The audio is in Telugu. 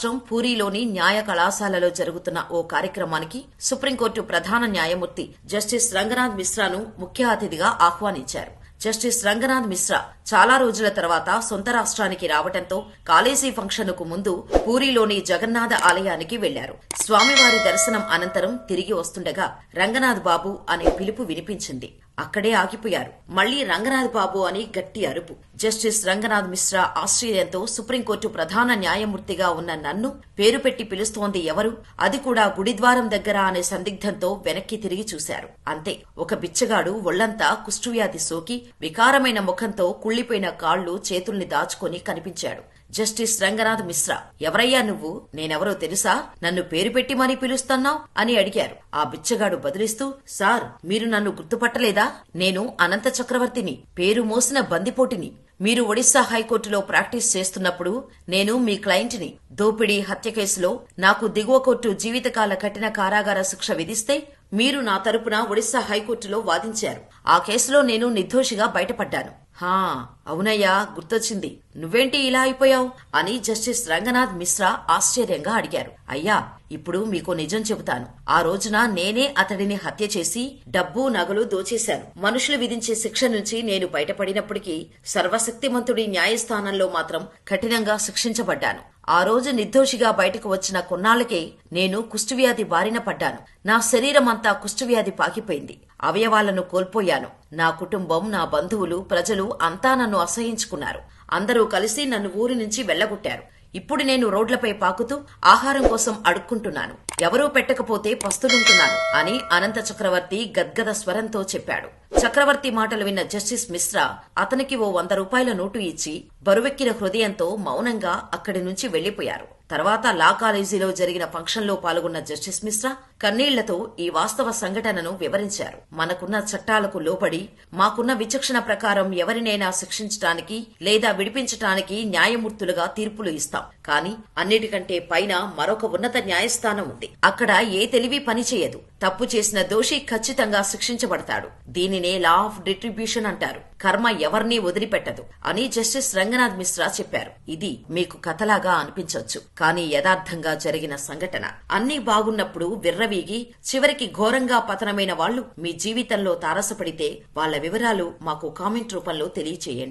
రాష్ట్రం పూరీలోని న్యాయ కళాశాలలో జరుగుతున్న ఓ కార్యక్రమానికి సుప్రీంకోర్టు ప్రధాన న్యాయమూర్తి జస్టిస్ రంగనాథ్ మిశ్రాను ముఖ్య అతిథిగా ఆహ్వానించారు. జస్టిస్ రంగనాథ్ మిశ్రా చాలా రోజుల తర్వాత సొంత రాష్ట్రానికి రావడంతో కాలేజీ ఫంక్షన్కు ముందు పూరీలోని జగన్నాథ ఆలయానికి వెళ్ళారు. స్వామివారి దర్శనం అనంతరం తిరిగి వస్తుండగా రంగనాథ్ బాబు అనే పిలుపు వినిపించింది. అక్కడే ఆగిపోయారు. మళ్ళీ రంగనాథ్ బాబు అని గట్టి అరుపు. జస్టిస్ రంగనాథ్ మిశ్రా ఆశ్చర్యంతో సుప్రీంకోర్టు ప్రధాన న్యాయమూర్తిగా ఉన్న నన్ను పేరు పెట్టి పిలుస్తోంది ఎవరు? అది కూడా గుడిద్వారం దగ్గర అనే సందిగ్ధంతో వెనక్కి తిరిగి చూశారు. అంతే. ఒక బిచ్చగాడు ఒళ్ళంతా కుష్ఠువ్యాధి సోకి వికారమైన ముఖంతో కుళ్ళిపోయిన కాళ్ళు చేతుల్ని దాచుకొని కనిపించాడు. జస్టిస్ రంగనాథ్ మిశ్రా. ఎవరయ్యా నువ్వు? నేనెవరో తెలుసా? నన్ను పేరు పెట్టి మరీ పిలుస్తున్నావు? అని అడిగారు. ఆ బిచ్చగాడు బదులిస్తూ సార్ మీరు నన్ను గుర్తుపట్టలేదా? నేను అనంత చక్రవర్తిని పేరు మోసిన బందిపోటిని. మీరు ఒడిశా హైకోర్టులో ప్రాక్టీస్ చేస్తున్నప్పుడు నేను మీ క్లయింట్ని. దోపిడీ హత్య కేసులో నాకు దిగువ కోర్టు జీవితకాల కఠిన కారాగార శిక్ష విధిస్తే మీరు నా తరపున ఒడిశా హైకోర్టులో వాదించారు. ఆ కేసులో నేను నిర్దోషిగా బయటపడ్డాను. హా అవునయ్యా గుర్తొచ్చింది. నువ్వేంటి ఇలా అయిపోయావు? అని జస్టిస్ రంగనాథ్ మిశ్రా ఆశ్చర్యంగా అడిగారు. అయ్యా ఇప్పుడు మీకు నిజం చెబుతాను. ఆ రోజున నేనే అతడిని హత్య చేసి డబ్బు నగలు దోచేశాను. మనుషులు విధించే శిక్ష నుంచి నేను బయటపడినప్పటికీ సర్వశక్తిమంతుడి న్యాయస్థానంలో మాత్రం కఠినంగా శిక్షించబడ్డాను. ఆ రోజు నిర్దోషిగా బయటకు వచ్చిన కొన్నాళ్ళకే నేను కుష్ఠవ్యాధి బారిన పడ్డాను. నా శరీరం అంతా కుష్ఠవ్యాధి పాకిపోయింది. అవయవాలను కోల్పోయాను. నా కుటుంబం నా బంధువులు ప్రజలు అంతా నన్ను అసహించుకున్నారు. అందరూ కలిసి నన్ను ఊరి నుంచి వెళ్ళగొట్టారు ఇప్పుడు నేను రోడ్లపై పాకుతూ ఆహారం కోసం అడుక్కుంటున్నాను. ఎవరూ పెట్టకపోతే పస్తులుంటున్నాను అని అనంత చక్రవర్తి గద్గద స్వరంతో చెప్పాడు. చక్రవర్తి మాటలు విన్న జస్టిస్ మిశ్రా అతనికి ఓ వంద రూపాయల నోటు ఇచ్చి బరువెక్కిన హృదయంతో మౌనంగా అక్కడి నుంచి వెళ్ళిపోయారు తర్వాత లా కాలేజీలో జరిగిన ఫంక్షన్లో పాల్గొన్న జస్టిస్ మిశ్రా కన్నీళ్ళతో ఈ వాస్తవ సంఘటనను వివరించారు. మనకున్న చట్టాలకు లోబడి మాకున్న విచక్షణ ప్రకారం ఎవరినైనా శిక్షించటానికి లేదా విడిపించటానికి న్యాయమూర్తులుగా తీర్పులు ఇస్తాం. కానీ అన్నిటికంటే పైన మరొక ఉన్నత న్యాయస్థానం ఉంది. అక్కడ ఏ తెలివి పనిచేయదు తప్పు చేసిన దోషి ఖచ్చితంగా శిక్షించబడతాడు. దీనినే లా ఆఫ్ డిస్ట్రిబ్యూషన్ అంటారు. కర్మ ఎవరిని వదిలిపెట్టదు అని జస్టిస్ రంగనాథ్ మిశ్రా చెప్పారు. ఇది మీకు కథలాగా అనిపించవచ్చు కానీ యథార్థంగా జరిగిన సంఘటన. అన్ని బాగున్నప్పుడు విర్రవీగి చివరికి ఘోరంగా పతనమైన వాళ్ళు మీ జీవితంలో తారసపడితే వాళ్ళ వివరాలు మాకు కామెంట్ రూపంలో తెలియచేయండి.